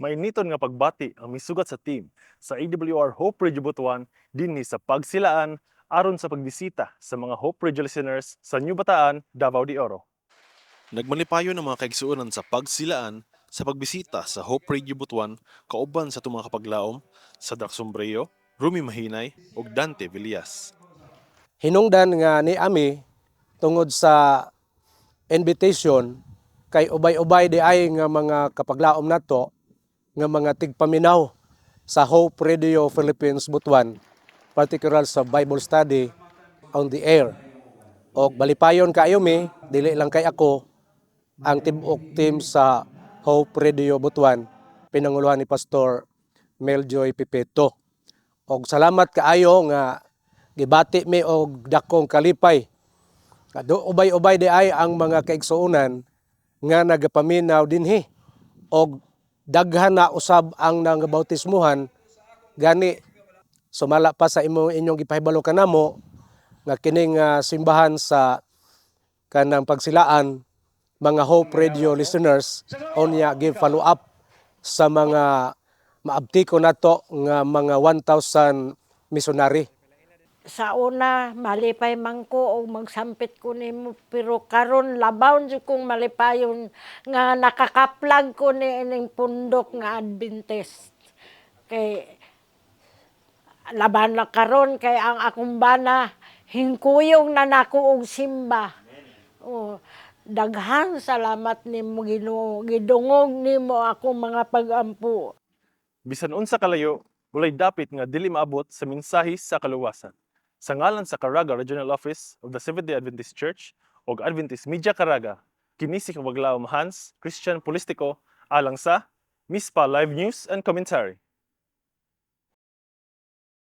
Mainiton nga pagbati ang misugat sa team sa AWR Hope Radio Butuan dinhi sa pagsilaan aron sa pagbisita sa mga Hope Radio listeners sa New Bataan, Davao de Oro. Nagmalipayo ng mga kaigsuonan sa pagsilaan sa pagbisita sa Hope Radio Butuan kauban sa tumang kapaglaom sa Sombrero, Rumi Mahinay ug Dante Villas. hinungdan nga ni Ami tungod sa invitation kay ubay-ubay di ay nga mga kapaglaom nato nga mga tigpaminaw sa Hope Radio Philippines Butuan particular sa Bible study on the air. O balipayon kaayo mi dili lang kay ako ang tibok team sa Hope Radio Butuan pinanguluhan ni Pastor Meljoy Pipeto. Og salamat kaayo nga gibati mi og dakong kalipay. Kado ubay-ubay di ay ang mga kaigsuonan nga nagapaminaw dinhi. Og daghan na usab ang nangabautismuhan gani sumala pa sa imo inyong gipahibalo kanamo nga kining ah, simbahan sa kanang pagsilaan mga Hope Radio listeners onya give follow up sa mga maabtiko nato nga mga 1,000 missionary. Sa una malipay man ko og magsampit ko nimo pero karon labaw jud kong malipayon nga nakakaplag ko ni ining pundok nga Adventist. Kay laban na karon kay ang akong bana hingkuyong na nako og simba. Oh, daghan salamat nimo Ginoo gidungog nimo ako mga pagampo. Bisan unsa kalayo, walay dapit nga dili maabot sa mensahe sa kaluwasan. Sa ngalan sa Caraga Regional Office of the Seventh-day Adventist Church ug Adventist Media Caraga, kini si Kabaglaom Hans Christian Polistico alang sa Mispa Live News and Commentary.